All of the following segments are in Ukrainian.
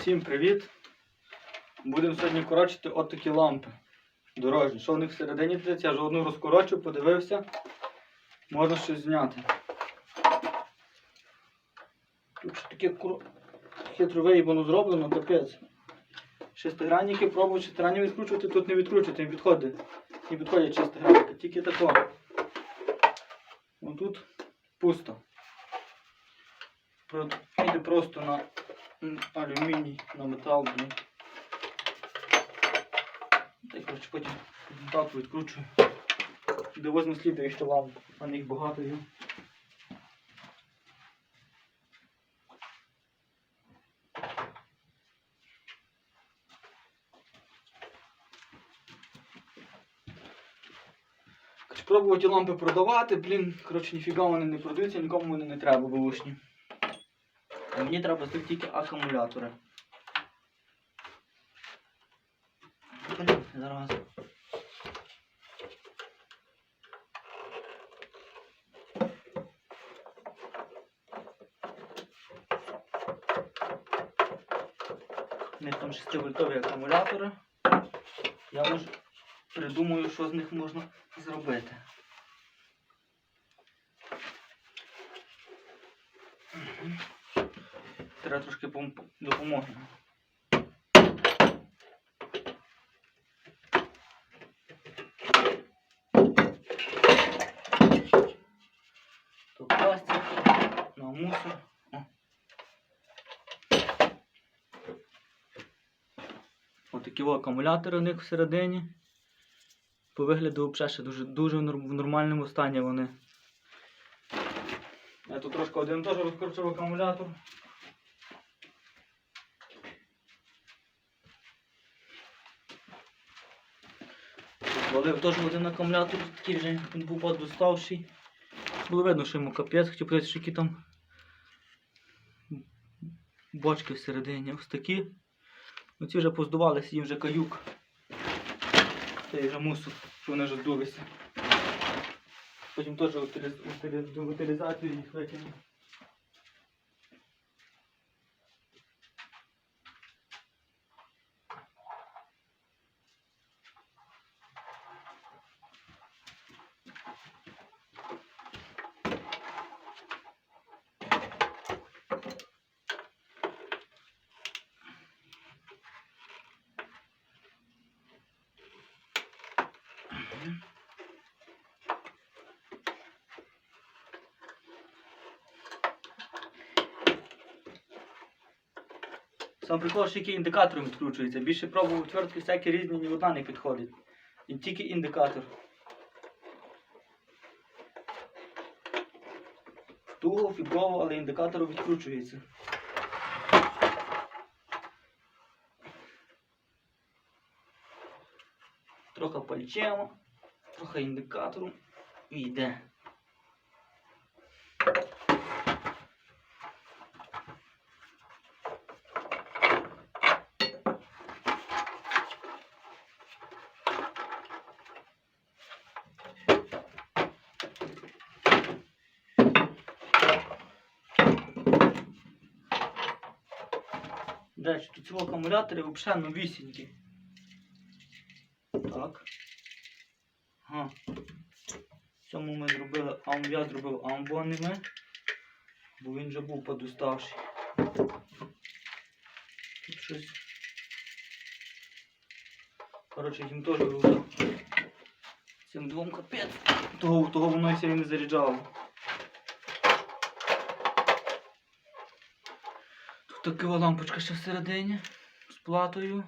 Всім привіт! Будемо сьогодні коротшити от такі лампи дорожні. Що в них всередині дивиться, я вже одну розкорочив, подивився. Можна щось зняти. Тут ще таке кро- хитро виїбано зроблено, капець. Шестигранники пробую шестигранні відкручувати, тут не відкручувати, не підходить. Не підходять шестигранники, тільки тако. Ось тут пусто. Йде просто на алюміній, на метал, блін. Та й коротше потім так відкручую. Де возьму слідуючу ще лампу, а них багато є. Пробувати лампи продавати, блін, коротше, ніфіга вони не продаються, нікому вони не треба бушні. Мені треба тут тільки акумулятори. Блін, зараз. Них там 6-вольтові акумулятори. Я може придумаю, що з них можна зробити. Треба трошки пом- допомоги. То пластик, на. Отакі акумулятори у них всередині. По вигляду взагалі дуже, дуже в нормальному стані вони. Я тут трошки один теж розкручив акумулятор. Валив теж один акумулятор, такий вже він був подоставший. Було видно, що йому капець, хотів подивитися, які там бочки всередині. Ось такі. Оці вже поздувалися, їм вже каюк. Це вже мусор, що вони вже здулися. Потім теж утилізацію їх викину. Сам прикол, що який індикатором відкручується. Більше пробував твердки всякі різні, ні одна не підходить. І тільки індикатор. Туго, фіброво, але індикатор відкручується. Трохи пальчемо, трохи індикатору і йде. Речі, тут ці акумулятори взагалі новісінькі. Так. Ага. Цьому ми зробили ам, я зробив амбоними, бо він вже був подуставший. Тут щось. Коротше, їм теж. Цим двом капець. Того, того воно і не заряджало. Тут лампочка ще всередині з платою.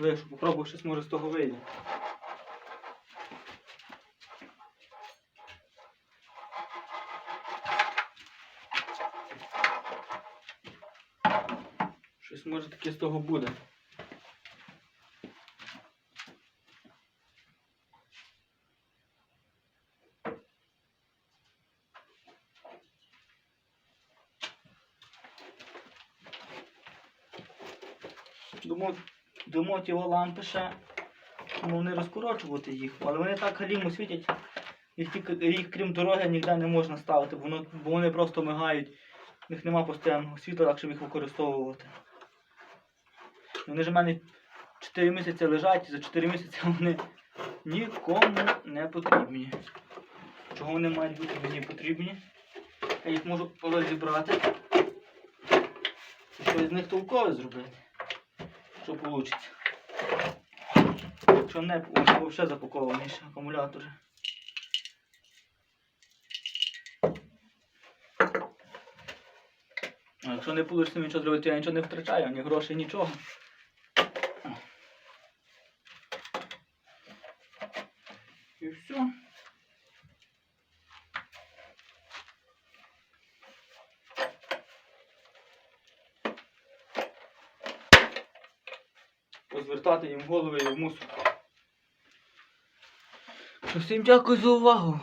Вишу, попробую щось може з того вийде. Щось може таке з того буде. Думав, ті лампи ще ну, не розкорочувати їх, але вони так галімо світять. Їх, тільки, їх крім дороги ніде не можна ставити, бо, вони просто мигають. В них нема постійного світла, так щоб їх використовувати. Вони ж в мене 4 місяці лежать, і за 4 місяці вони нікому не потрібні. Чого вони мають бути мені потрібні? Я їх можу розібрати. Щось з них толкове зробити. Що вийде. Якщо не, вони взагалі запаковані ще акумулятори. А якщо не вийде нічого зробити, я нічого не втрачаю, ні грошей, нічого. І все. Розвертати їм голови і в мусор. Всім дякую за увагу.